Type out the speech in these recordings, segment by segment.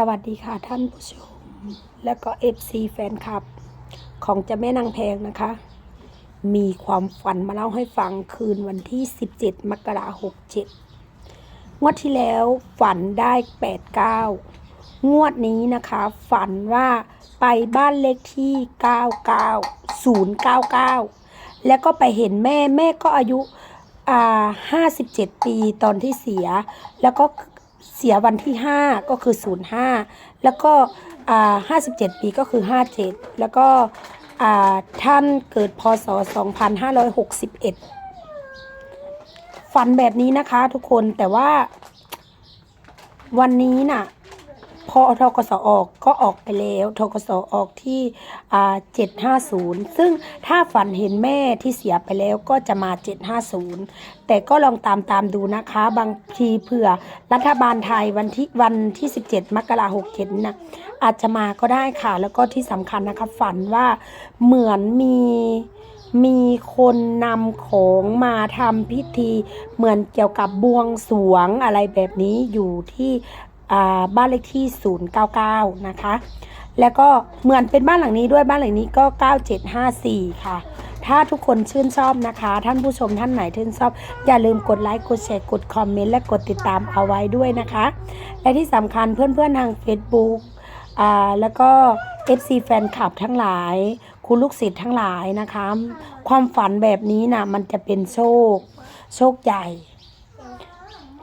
สวัสดีค่ะท่านผู้ชม และก็ FC แฟนคลับ ของเจะแม่นางแพงนะคะ มีความฝันมาเล่าให้ฟังคืนวันที่ 17 มกราคม67งวดที่แล้วฝันได้ 89 งวดนี้นะคะ ฝันว่าไปบ้านเลขที่ 99 099 แล้วก็ไปเห็นแม่แม่ก็อายุอ่า57 ปีตอนที่เสีย แล้วก็ เสียวันที่ 5 ก็คือ 05 แล้วก็อ่า57ปีก็คือ 57 แล้วก็อ่าท่านเกิดพศ 2561 ฝันแบบนี้นะคะทุกคนแต่ว่าวันนี้น่ะ อทกสออกก็ออกไปแล้วทกสออกที่อ่า750ซึ่งถ้าฝันเห็นแม่ที่เสียไปแล้วก็จะมา750แต่ก็ลองตามตามดูนะคะ บางทีเผื่อรัฐบาลไทยวันที่วันที่17มกราคม67นะอาจจะมาก็ได้ค่ะ แล้วก็ที่สำคัญนะคะฝันว่าเหมือนมีมีคนนำของมาทำพิธีเหมือนเกี่ยวกับบวงสรวงอะไรแบบนี้อยู่ที่ บ้านเลขที่ 099 นะคะ แล้วก็เหมือนเป็นบ้านหลังนี้ด้วยบ้านหลังนี้ก็ 9754 ค่ะ ถ้าทุกคนชื่นชอบนะคะ ท่านผู้ชมท่านไหนชื่นชอบ อย่าลืมกดไลค์กดแชร์กดคอมเมนต์และกดติดตามเอาไว้ด้วยนะคะ และที่สำคัญเพื่อนๆทาง Facebook อ่าแล้วก็ FC แฟนคลับทั้งหลาย คุณลูกศิษย์ทั้งหลายนะคะ ความฝันแบบนี้นะมันจะเป็นโชค โชคใหญ่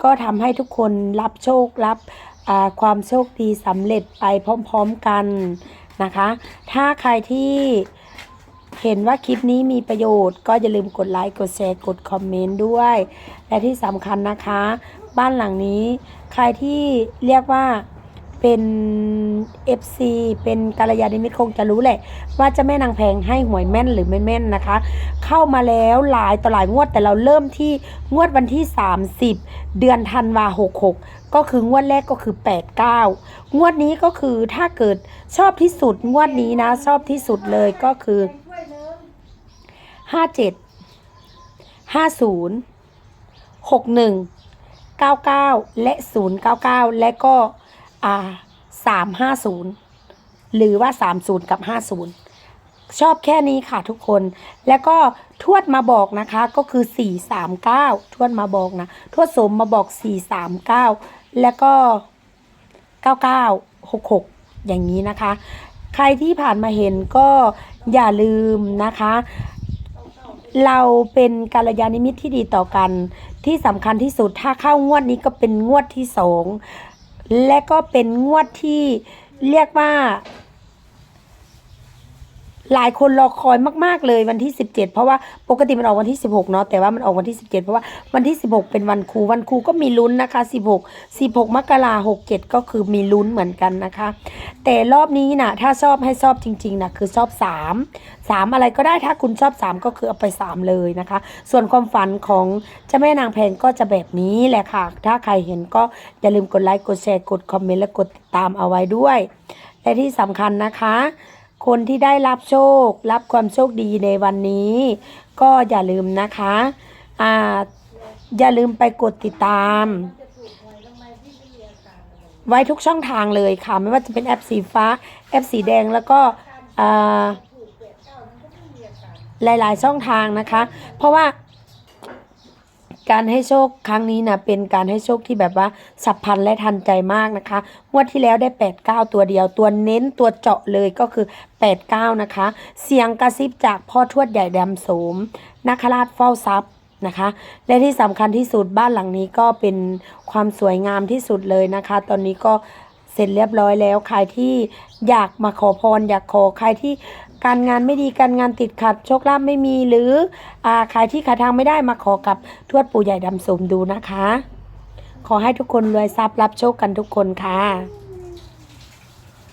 ก็ทำให้ทุกคนรับโชครับ ความโชคดีสำเร็จไปพร้อมๆกันนะคะ ถ้าใครที่เห็นว่าคลิปนี้มีประโยชน์ ก็อย่าลืมกดไลค์กดแชร์กดคอมเมนต์ด้วย และที่สำคัญนะคะ บ้านหลังนี้ ใครที่เรียกว่าเป็น FC เป็นกาลยานิมิตคงจะรู้แหละ ว่าจะแม่นางแพงให้หวยแม่นหรือไม่แม่นนะคะ เข้ามาแล้วหลายต่อหลายงวดแต่เราเริ่มที่งวดวันที่ 30 เดือนธันวา66ก็ ก็คืองวดแรกก็คือ 89 งวดนี้ก็คือถ้าเกิดชอบที่สุดงวดนี้นะ ชอบที่สุดเลยก็คือ 57 50 61 99 และ 099 และก็อ่า350 หรือว่า 30 กับ 50ชอบแค่นี้ค่ะทุกคน แล้วก็ทวดมาบอกนะคะก็คือ 439 ทวดมาบอกนะ ทวดสมมาบอก 439 แล้วก็ 9966 อย่างนี้นะคะ ใครที่ผ่านมาเห็นก็อย่าลืมนะคะ เราเป็นกาลยานิมิตที่ดีต่อกัน ที่สำคัญที่สุดถ้าเข้างวดนี้ก็เป็นงวดที่สองและก็เป็นงวดที่เรียกว่า หลายคนรอคอยมาก ๆ เลยวันที่ 17 เพราะว่าปกติมันออกวันที่ 16 เนาะแต่ว่ามันออกวันที่ 17 เพราะว่าวันที่ 16 เป็นวันครูวันครูก็มีลุ้นนะคะ 16 16 มกราคม67ก็คือมีลุ้นเหมือนกันนะคะ แต่รอบนี้นะถ้าชอบให้ชอบจริงๆนะคือชอบ 3 3 อะไรก็ได้ถ้าคุณชอบ 3 ก็คือเอาไป 3 เลยนะคะ ส่วนความฝันของเจ้าแม่นางแพงก็จะแบบนี้แหละค่ะ ถ้าใครเห็นก็อย่าลืมกดไลค์กดแชร์กดคอมเมนต์และกดติดตามเอาไว้ด้วย และที่สำคัญนะคะ คนที่ได้รับโชค รับความโชคดีในวันนี้ ก็อย่าลืมนะคะอ่าอย่าลืมไปกดติดตาม ไว้ทุกช่องทางเลยค่ะ ไม่ว่าจะเป็นแอปสีฟ้า แอปสีแดงแล้วก็อ่าหลาย ๆ ช่องทางนะคะ เพราะว่า การให้โชคครั้งนี้นะเป็นการให้โชคที่แบบว่าฉับพันและทันใจมากนะคะงวดที่แล้วได้ 89 ตัวเดียว ตัวเน้นตัวเจาะเลยก็คือ 89 นะคะ เสียงกระซิบจากพ่อทวดใหญ่ดำโสมนาคราชเฝ้าทรัพย์นะคะ และที่สำคัญที่สุดบ้านหลังนี้ก็เป็นความสวยงามที่สุดเลยนะคะ ตอนนี้ก็เสร็จเรียบร้อยแล้ว ใครที่อยากมาขอพรอยากขอใครที่ การงานไม่ดีการงานติดขัดโชคลาภไม่มีหรืออ่ายที่ขายทางไม่ได้มาขอกับทวดปู่ใหญ่ดำสมดูนะคะ ขอให้ทุกคนรวยทรัพย์รับโชคกันทุกคนค่ะ